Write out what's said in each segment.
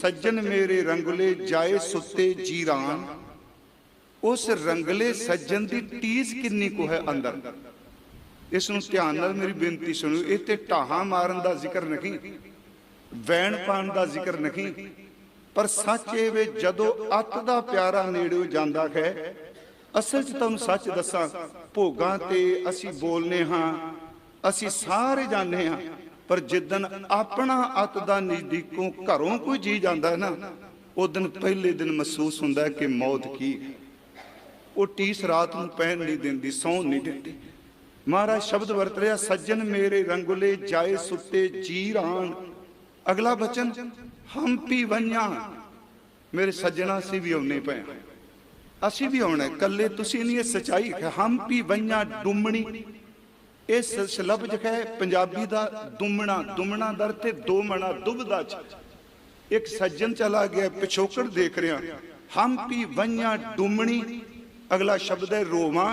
ਸੱਜਣ ਮੇਰੇ ਰੰਗਲੇ ਜਾਏ ਸੁੱਤੇ ਜੀਰਾਨ। ਉਸ ਰੰਗਲੇ ਸੱਜਣ ਦੀ ਟੀਸ ਕਿੰਨੀ ਕੁ ਹੈ ਅੰਦਰ। ਇਸ ਨੂੰ ਧਿਆਨ ਨਾਲ ਮੇਰੀ ਬੇਨਤੀ ਸੁਣੋ ਇਹ ਤੇ ਢਾਹਾਂ ਮਾਰਨ ਦਾ ਜ਼ਿਕਰ ਨਹੀਂ ਵੈਣ ਪਾਣ ਦਾ ਜ਼ਿਕਰ ਨਹੀਂ, ਪਰ ਸੱਚ ਇਹ ਵੇ ਜਦੋਂ ਅੱਤ ਦਾ ਪਿਆਰਾ ਨੇੜੇ ਜਾਂਦਾ ਹੈ, ਅਸਲ 'ਚ ਤੁਹਾਨੂੰ ਸੱਚ ਦੱਸਾਂ, ਭੋਗਾਂ ਤੇ ਅਸੀਂ ਬੋਲਨੇ ਹਾਂ, ਅਸੀਂ ਸਾਰੇ ਜਾਣਦੇ ਹਾਂ ਪਰ ਜਿੱਦਨ ਆਪਣਾ ਅੱਤ ਦਾ ਨਜ਼ਦੀਕੋਂ ਘਰੋਂ ਕੋਈ ਜੀ ਜਾਂਦਾ ਹੈ ਨਾ ਉਹ ਦਿਨ ਪਹਿਲੇ ਦਿਨ ਮਹਿਸੂਸ ਹੁੰਦਾ ਕਿ ਮੌਤ ਕੀ ਹੈ। ਉਹ ਟੀਸ ਰਾਤ ਨੂੰ ਪਹਿਨ ਨਹੀਂ ਦਿੰਦੀ ਸੌਣ ਨਹੀਂ ਦਿੰਦੀ। ਮਹਾਰਾਜ ਸ਼ਬਦ ਵਰਤ ਰਿਹਾ ਸੱਜਣ ਮੇਰੇ ਰੰਗੁਲੇ ਜਾਏ ਸੁੱਤੇ ਜੀਰਾਨ ਅਗਲਾ ਬਚਨ ਹਮ ਪੀ ਵੰਨਾ ਮੇਰੇ ਸੱਜਣਾ ਸੀ ਵੀ ਆਉਣੇ ਪਏ ਅਸੀਂ ਵੀ ਆਉਣਾ ਹੈ, ਇਕੱਲੇ ਤੁਸੀਂ ਨਹੀਂ ਇਹ ਸਚਾਈ ਹੈ। ਹਮ ਪੀ ਵੰਨਾ ਡੁੰਮਣੀ ਇਹ ਸ਼ਲਬਜ ਹੈ ਪੰਜਾਬੀ ਦਾ ਦੁਮਣਾ ਦੁਮਣਾ ਦਰ ਤੇ ਦੋ ਮਣਾ ਦੁਬਦਾ ਚ। ਇੱਕ ਸੱਜਣ ਚਲਾ ਗਿਆ, ਪਿਛੋਕੜ ਦੇਖ ਰਿਹਾ। ਹਮ ਪੀ ਵੰਨਾ ਡੁੰਮਣੀ, ਅਗਲਾ ਸ਼ਬਦ ਹੈ ਰੋਵਾਂ।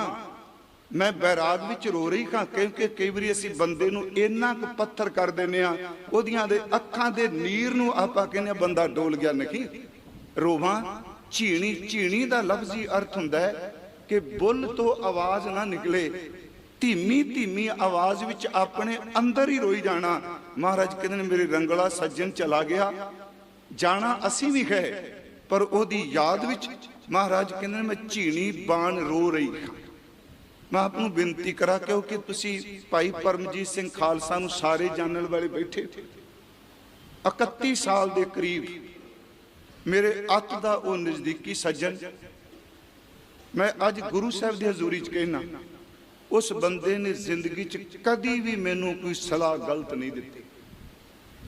ਮੈਂ ਬੈਰਾਗ ਵਿੱਚ ਰੋ ਰਹੀ ਹਾਂ, ਕਿਉਂਕਿ ਕਈ ਵਾਰੀ ਅਸੀਂ ਬੰਦੇ ਨੂੰ ਇੰਨਾ ਕੁ ਪੱਥਰ ਕਰ ਦਿੰਦੇ ਆ ਉਹਦੀਆਂ ਦੇ ਅੱਖਾਂ ਦੇ ਨੀਰ ਨੂੰ ਆਪਾਂ ਕਹਿੰਦੇ ਹਾਂ ਬੰਦਾ ਡੋਲ ਗਿਆ ਨਹੀਂ। ਰੋਵਾਂ, ਝੀਣੀ ਝੀਣੀ ਦਾ ਲਫ਼ਜ਼ੀ ਅਰਥ ਹੁੰਦਾ ਹੈ ਕਿ ਬੁੱਲ ਤੋਂ ਆਵਾਜ਼ ਨਾ ਨਿਕਲੇ। ਧੀਮੀ ਧੀਮੀ ਆਵਾਜ਼ ਵਿੱਚ ਆਪਣੇ ਅੰਦਰ ਹੀ ਰੋਈ ਜਾਣਾ। ਮਹਾਰਾਜ ਕਹਿੰਦੇ ਨੇ, ਮੇਰੇ ਰੰਗਲਾ ਸੱਜਣ ਚਲਾ ਗਿਆ। ਜਾਣਾ ਅਸੀਂ ਵੀ ਹੈ, ਪਰ ਉਹਦੀ ਯਾਦ ਵਿੱਚ ਮਹਾਰਾਜ ਕਹਿੰਦੇ ਨੇ, ਮੈਂ ਝੀਣੀ ਬਾਣ ਰੋ ਰਹੀ ਹਾਂ। ਮੈਂ ਆਪ ਨੂੰ ਬੇਨਤੀ ਕਰਾਂ ਕਿਉਂਕਿ ਤੁਸੀਂ ਭਾਈ ਪਰਮਜੀਤ ਸਿੰਘ ਖਾਲਸਾ ਨੂੰ ਸਾਰੇ ਜਾਣਨ ਵਾਲੇ ਬੈਠੇ। 31 ਸਾਲ ਦੇ ਕਰੀਬ ਮੇਰੇ ਅੱਤ ਦਾ ਉਹ ਨਜ਼ਦੀਕੀ ਸੱਜਣ। ਮੈਂ ਅੱਜ ਗੁਰੂ ਸਾਹਿਬ ਦੀ ਹਜ਼ੂਰੀ 'ਚ ਕਹਿਣਾ ਉਸ ਬੰਦੇ ਨੇ ਜ਼ਿੰਦਗੀ 'ਚ ਕਦੀ ਵੀ ਮੈਨੂੰ ਕੋਈ ਸਲਾਹ ਗਲਤ ਨਹੀਂ ਦਿੱਤੀ।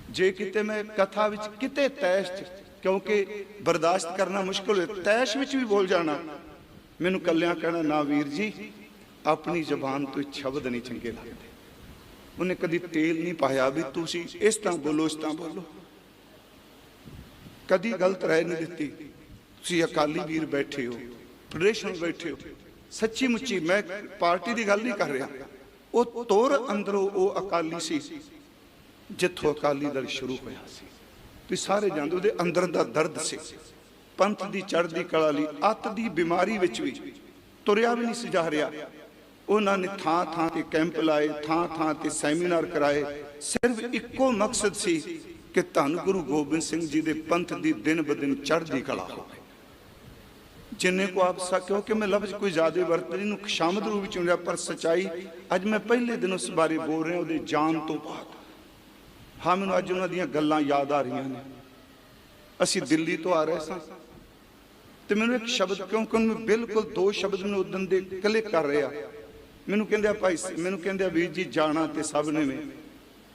ਜੇ ਕਿਤੇ ਮੈਂ ਕਥਾ ਵਿੱਚ ਕਿਤੇ ਤੈਸ਼ 'ਚ, ਕਿਉਂਕਿ ਬਰਦਾਸ਼ਤ ਕਰਨਾ ਮੁਸ਼ਕਲ ਹੈ ਤੈਸ਼ ਵਿੱਚ ਵੀ ਬੋਲ ਜਾਣਾ, ਮੈਨੂੰ ਕੱਲਿਆਂ ਕਹਿਣਾ, ਨਾ ਵੀਰ ਜੀ, ਆਪਣੀ ਜ਼ਬਾਨ ਤੋਂ ਸ਼ਬਦ ਨਹੀਂ ਚੰਗੇ ਲੱਗਦੇ। ਉਹਨੇ ਕਦੀ ਤੇਲ ਨਹੀਂ ਪਾਇਆ ਵੀ ਤੁਸੀਂ ਇਸ ਤਰ੍ਹਾਂ ਬੋਲੋ, ਇਸ ਤਰ੍ਹਾਂ ਬੋਲੋ। ਕਦੀ ਗਲਤ ਰਹਿ ਨਹੀਂ ਦਿੱਤੀ। ਤੁਸੀਂ ਅਕਾਲੀ ਵੀਰ ਬੈਠੇ ਹੋ ਫੈਡਰੇਸ਼ਨ ਬੈਠੇ ਹੋ। ਸੱਚੀ ਮੁੱਚੀ ਮੈਂ ਪਾਰਟੀ ਦੀ ਗੱਲ ਨਹੀਂ ਕਰ ਰਿਹਾ। ਉਹ ਤੋਰ ਅੰਦਰੋਂ ਉਹ ਅਕਾਲੀ ਸੀ, ਜਿੱਥੋਂ ਅਕਾਲੀ ਦਲ ਸ਼ੁਰੂ ਹੋਇਆ ਸੀ। ਤੁਸੀਂ ਸਾਰੇ ਜਾਣਦੇ ਉਹਦੇ ਅੰਦਰ ਦਾ ਦਰਦ ਸੀ। ਪੰਥ ਦੀ ਚੜ੍ਹਦੀ ਕਲਾ ਲਈ, ਅੱਤ ਦੀ ਬਿਮਾਰੀ ਵਿੱਚ ਵੀ ਤੁਰਿਆ ਵੀ ਨਹੀਂ ਸੀ ਜਾ ਰਿਹਾ। ਉਹਨਾਂ ਨੇ ਥਾਂ ਥਾਂ ਤੇ ਕੈਂਪ ਲਾਏ, ਥਾਂ ਥਾਂ ਤੇ ਸੈਮੀਨਾਰ ਕਰਾਏ। ਸਿਰਫ ਇੱਕੋ ਮਕਸਦ ਸੀ ਕਿ ਧੰਨ ਗੁਰੂ ਗੋਬਿੰਦ ਸਿੰਘ ਜੀ ਦੇ ਪੰਥ ਦੀ ਦਿਨ ਬਦਿਨ ਚੜ੍ਹਦੀ ਕਲਾ ਹੋਵੇ। ਜਿੰਨੇ ਕੋ ਆਪ ਸਕਿਓ ਕਿ ਮੈਂ ਲਫ਼ਜ਼ ਕੋਈ ਜ਼ਿਆਦਾ ਵਰਤਨੀ ਨੂੰ ਸ਼ਾਮਦ ਰੂਪ ਵਿੱਚ ਹੁੰਦਾ ਪਰ ਸਚਾਈ ਅੱਜ ਮੈਂ ਪਹਿਲੇ ਦਿਨ ਉਸ ਬਾਰੇ ਬੋਲ ਰਿਹਾ, ਉਹਦੇ ਜਾਣ ਤੋਂ ਬਾਅਦ। ਹਾਂ, ਮੈਨੂੰ ਅੱਜ ਉਹਨਾਂ ਦੀਆਂ ਗੱਲਾਂ ਯਾਦ ਆ ਰਹੀਆਂ ਨੇ। ਅਸੀਂ ਦਿੱਲੀ ਤੋਂ ਆ ਰਹੇ ਸਾਂ। ਤੇ ਮੈਨੂੰ ਇੱਕ ਸ਼ਬਦ ਕਿਉਂਕਿ ਉਹਨੂੰ ਬਿਲਕੁਲ ਦੋ ਸ਼ਬਦ ਮੈਨੂੰ ਉਦੋਂ ਦੇ ਕਲਿੱਕ ਕਰ ਰਿਹਾ। ਮੈਨੂੰ ਕਹਿੰਦੇ ਆ, ਭਾਈ, ਮੈਨੂੰ ਕਹਿੰਦੇ ਆ ਵੀਰ ਜੀ, ਜਾਣਾ ਤੇ ਸਭ ਨੇ ਮੈਂ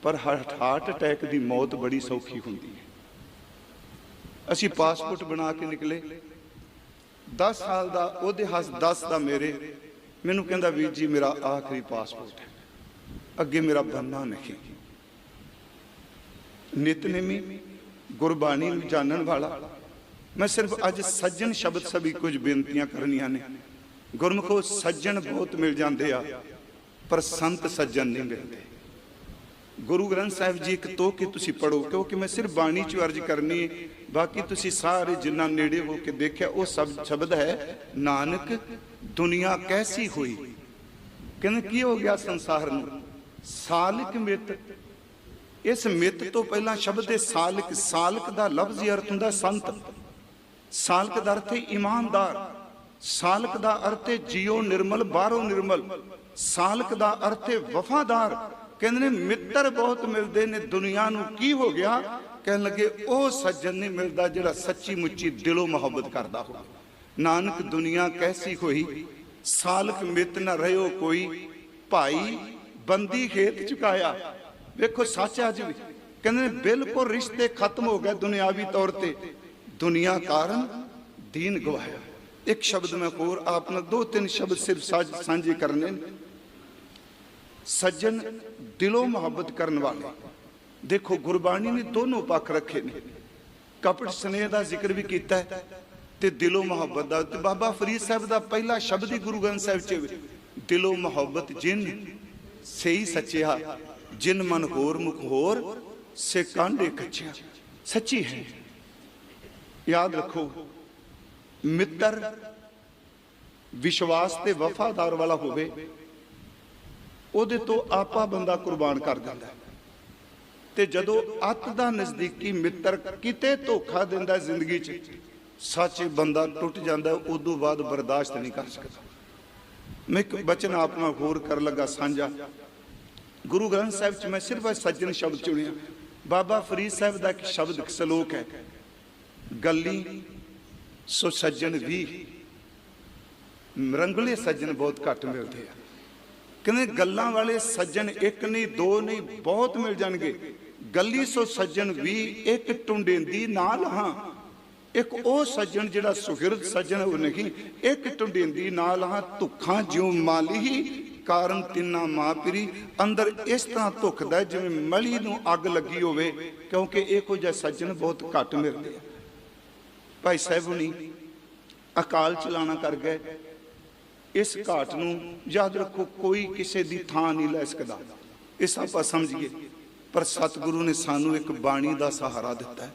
ਪਰ ਹਾਰਟ ਅਟੈਕ ਦੀ ਮੌਤ ਬੜੀ ਸੌਖੀ ਹੁੰਦੀ ਹੈ। ਅਸੀਂ ਪਾਸਪੋਰਟ ਬਣਾ ਕੇ ਨਿਕਲੇ। 10 ਸਾਲ ਦਾ, ਉਹਦੇ ਹੱਸ 10 ਦਾ ਮੇਰੇ। ਮੈਨੂੰ ਕਹਿੰਦਾ, ਵੀਰ ਜੀ, ਮੇਰਾ ਆਖਰੀ ਪਾਸਪੋਰਟ ਹੈ। ਅੱਗੇ ਮੇਰਾ ਬੰਨਾ ਨਹੀਂ। ਨਿਤਨੇਮੀ ਗੁਰਬਾਣੀ ਨੂੰ ਜਾਣਨ ਵਾਲਾ। ਮੈਂ ਸਿਰਫ ਅੱਜ ਸੱਜਣ ਸ਼ਬਦ ਸਭੀ ਕੁਝ ਬੇਨਤੀਆਂ ਕਰਨੀਆਂ ਨੇ। ਗੁਰਮੁਖੋ, ਸੱਜਣ ਬਹੁਤ ਮਿਲ ਜਾਂਦੇ ਆ, ਪਰ ਸੰਤ ਸੱਜਣ ਨਹੀਂ ਮਿਲਦੇ। ਗੁਰੂ ਗ੍ਰੰਥ ਸਾਹਿਬ ਜੀ ਇੱਕ ਤੋ ਕਿ ਤੁਸੀਂ ਪੜੋ ਕਿਉਂਕਿ ਮੈਂ ਸਿਰਫ ਬਾਣੀ ਚ ਅਰਜ ਕਰਨੀ ਹੈ। ਬਾਕੀ ਤੁਸੀਂ ਸਾਰੇ ਜਿੰਨਾ ਨੇੜੇ ਹੋ ਕੇ ਦੇਖਿਆ, ਉਹ ਸਭ ਸ਼ਬਦ ਹੈ, ਨਾਨਕ, ਦੁਨੀਆ ਕੈਸੀ ਹੋਈ? ਕਹਿੰਦੇ, ਕੀ ਹੋ ਗਿਆ ਸੰਸਾਰ ਨੂੰ? ਸਾਲਿਕ ਮਿੱਤ। ਇਸ ਮਿੱਤ ਤੋਂ ਪਹਿਲਾਂ ਸ਼ਬਦ ਹੈ ਸਾਲਕ ਸਾਲਕ ਦਾ ਲਫ਼ਜ਼ੀ ਅਰਥ ਹੁੰਦਾ ਸੰਤ। ਸਾਲਕ ਦਾ ਅਰਥ ਹੈ ਇਮਾਨਦਾਰ। ਸਾਲਕ ਦਾ ਅਰਥ ਹੈ ਜੀਓ ਨਿਰਮਲ, ਬਾਹਰੋਂ ਨਿਰਮਲ। ਸਾਲਕ ਦਾ ਅਰਥ ਹੈ ਵਫਾਦਾਰ। ਕਹਿੰਦੇ ਨੇ, ਮਿੱਤਰ ਬਹੁਤ ਮਿਲਦੇ ਨੇ, ਦੁਨੀਆ ਨੂੰ ਕੀ ਹੋ ਗਿਆ? ਕਹਿਣ ਲੱਗੇ, ਉਹ ਸੱਜਣ ਨਹੀਂ ਮਿਲਦਾ ਜਿਹੜਾ ਸੱਚੀ ਮੁੱਚੀ ਦਿਲੋਂ ਮੁਹੱਬਤ ਕਰਦਾ ਹੋਵੇ। ਨਾਨਕ, ਦੁਨੀਆ ਕੈਸੀ ਹੋਈ? ਸਾਲਕ ਮਿੱਤ ਨਾ ਰਹਿਓ ਕੋਈ। ਭਾਈ ਬੰਦੀ ਖੇਤ ਚੁਕਾਇਆ। ਵੇਖੋ, ਸੱਚ ਅੱਜ ਵੀ। ਕਹਿੰਦੇ ਨੇ, ਬਿਲਕੁਲ ਰਿਸ਼ਤੇ ਖਤਮ ਹੋ ਗਏ ਦੁਨਿਆਵੀ ਤੌਰ ਤੇ। ਦੁਨੀਆ ਕਾਰਨ ਦੀਨ ਗਵਾਇਆ। ਇੱਕ ਸ਼ਬਦ ਮੈਂ ਹੋਰ, ਆਪ ਨਾਲ ਦੋ ਤਿੰਨ ਸ਼ਬਦ ਸਿਰਫ ਸਾਂਝੇ ਕਰਨੇ ਨੇ। ਸੱਜਣ ਦਿਲੋਂ ਮੁਹੱਬਤ ਕਰਨ ਵਾਲੇ। ਦੇਖੋ, ਗੁਰਬਾਣੀ ਨੇ ਦੋਨੋਂ ਪੱਖ ਰੱਖੇ ਨੇ। ਕਪਟ ਸਨੇਹ ਦਾ ਜ਼ਿਕਰ ਵੀ ਕੀਤਾ ਤੇ ਦਿਲੋਂ ਮੁਹੱਬਤ ਦਾ। ਤੇ ਬਾਬਾ ਫਰੀਦ ਸਾਹਿਬ ਦਾ ਪਹਿਲਾ ਸ਼ਬਦ ਹੀ ਗੁਰੂ ਗ੍ਰੰਥ ਸਾਹਿਬ 'ਚ ਦਿਲੋਂ ਮੁਹੱਬਤ ਜਿਨ ਸਹੀ ਸੱਚਿਆ, ਜਿਨ ਮਨ ਹੋਰ ਮੁਖ ਹੋਰ, ਸੇ ਕਾਂਡੇ ਕੱਚਿਆ। ਸੱਚੀ ਹੈ। ਯਾਦ ਰੱਖੋ, ਮਿੱਤਰ ਵਿਸ਼ਵਾਸ ਤੇ ਵਫਾਦਾਰ ਵਾਲਾ ਹੋਵੇ ਉਹਦੇ ਤੋਂ ਆਪਾ ਬੰਦਾ ਕੁਰਬਾਨ ਕਰ ਦਿੰਦਾ ਤੇ ਜਦੋਂ ਅੱਤ ਦਾ ਨਜ਼ਦੀਕੀ ਮਿੱਤਰ ਕਿਤੇ ਧੋਖਾ ਦਿੰਦਾ ਜ਼ਿੰਦਗੀ 'ਚ ਸੱਚ ਬੰਦਾ ਟੁੱਟ ਜਾਂਦਾ ਹੈ, ਉਦੋਂ ਬਾਅਦ ਬਰਦਾਸ਼ਤ ਨਹੀਂ ਕਰ ਸਕਦਾ। ਮੈਂ ਇੱਕ ਬਚਨ ਆਪ ਨਾਲ ਹੋਰ ਕਰਨ ਲੱਗਾ ਸਾਂਝਾ। ਗੁਰੂ ਗ੍ਰੰਥ ਸਾਹਿਬ 'ਚ ਮੈਂ ਸਿਰਫ ਸੱਜਣ ਸ਼ਬਦ ਚੁਣਿਆ। ਬਾਬਾ ਫਰੀਦ ਸਾਹਿਬ ਦਾ ਇੱਕ ਸ਼ਬਦ ਸਲੋਕ ਹੈ ਗੱਲੀ ਸੋ ਸੱਜਣ ਵੀ। ਰੰਗਲੇ ਸੱਜਣ ਬਹੁਤ ਘੱਟ ਮਿਲਦੇ ਆ। ਕਹਿੰਦੇ ਗੱਲਾਂ ਵਾਲੇ ਸੱਜਣ ਇੱਕ ਨਹੀਂ, ਦੋ ਨਹੀਂ, ਬਹੁਤ ਮਿਲ ਜਾਣਗੇ। ਗੱਲੀ ਸੋ ਸੱਜਣ ਵੀ ਇੱਕ ਟੁੰਡੇਂਦੀ ਨਾਲ ਹਾਂ। ਇੱਕ ਉਹ ਸੱਜਣ ਜਿਹੜਾ ਸੁਹਿਰਦ ਸੱਜਣ ਉਹ ਨਹੀਂ, ਇੱਕ ਟੁੰਡੇਂਦੀ ਨਾਲ ਹਾਂ। ਧੁੱਖਾਂ ਜਿਉ ਮਾਲੀ ਕਾਰਨ ਤਿੰਨਾ ਮਾਪਰੀ ਅੰਦਰ ਇਸ ਤਰ੍ਹਾਂ ਧੁਖਦਾ ਜਿਵੇਂ ਮਲੀ ਨੂੰ ਅੱਗ ਲੱਗੀ ਹੋਵੇ, ਕਿਉਂਕਿ ਇਹੋ ਜਿਹਾ ਸੱਜਣ ਬਹੁਤ ਘੱਟ ਮਿਲਦੇ ਆ। ਭਾਈ ਸਾਹਿਬ ਹੁਣੀ ਅਕਾਲ ਚਲਾਣਾ ਕਰ ਗਏ। ਇਸ ਘਾਟ ਨੂੰ ਯਾਦ ਰੱਖੋ, ਕੋਈ ਕਿਸੇ ਦੀ ਥਾਂ ਨਹੀਂ ਲੈ ਸਕਦਾ। ਇਸ ਆਪਾਂ ਸਮਝੀਏ, ਪਰ ਸਤਿਗੁਰੂ ਨੇ ਸਾਨੂੰ ਇੱਕ ਬਾਣੀ ਦਾ ਸਹਾਰਾ ਦਿੱਤਾ ਹੈ,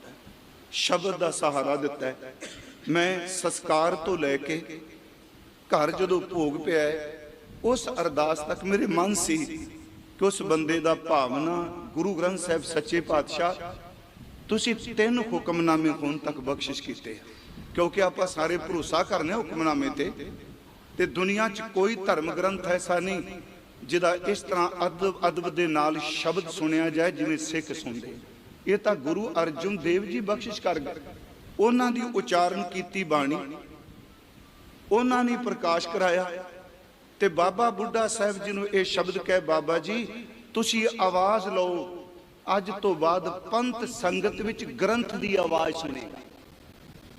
ਸ਼ਬਦ ਦਾ ਸਹਾਰਾ ਦਿੱਤਾ ਹੈ। ਮੈਂ ਸੰਸਕਾਰ ਤੋਂ ਲੈ ਕੇ ਘਰ ਜਦੋਂ ਭੋਗ ਪਿਆ ਉਸ ਅਰਦਾਸ ਤੱਕ ਮੇਰੇ ਮਨ ਸੀ ਕਿ ਉਸ ਬੰਦੇ ਦਾ ਭਾਵਨਾ ਗੁਰੂ ਗ੍ਰੰਥ ਸਾਹਿਬ ਸੱਚੇ ਪਾਤਸ਼ਾਹ, ਤੁਸੀਂ ਤਿੰਨ ਹੁਕਮਨਾਮੇ ਹੋਣ ਤੱਕ ਬਖਸ਼ਿਸ਼ ਕੀਤੇ ਕਿਉਂਕਿ ਆਪਾਂ ਸਾਰੇ ਭਰੋਸਾ ਕਰਨੇ ਹੁਕਮਨਾਮੇ ਤੇ ਤੇ ਦੁਨੀਆ 'ਚ ਕੋਈ ਧਰਮ ਗ੍ਰੰਥ ਐਸਾ ਨਹੀਂ ਜਿਹਦਾ ਇਸ ਤਰ੍ਹਾਂ ਅਦਬ ਅਦਬ ਦੇ ਨਾਲ ਸ਼ਬਦ ਸੁਣਿਆ ਜਾਏ ਜਿਵੇਂ ਸਿੱਖ ਸੁਣਦੇ। ਇਹ ਤਾਂ ਗੁਰੂ ਅਰਜੁਨ ਦੇਵ ਜੀ ਬਖਸ਼ਿਸ਼ ਕਰ ਗਏ। ਉਹਨਾਂ ਦੀ ਉਚਾਰਨ ਕੀਤੀ ਬਾਣੀ। ਉਹਨਾਂ ਨੇ ਪ੍ਰਕਾਸ਼ ਕਰਾਇਆ ਤੇ ਬਾਬਾ ਬੁੱਢਾ ਸਾਹਿਬ ਜੀ ਨੂੰ ਇਹ ਸ਼ਬਦ ਕਹਿ, ਬਾਬਾ ਜੀ, ਤੁਸੀਂ ਆਵਾਜ਼ ਲਓ। ਅੱਜ ਤੋਂ ਬਾਅਦ ਪੰਥ ਸੰਗਤ ਵਿੱਚ ਗ੍ਰੰਥ ਦੀ ਆਵਾਜ਼ ਸੁਣੇਗਾ।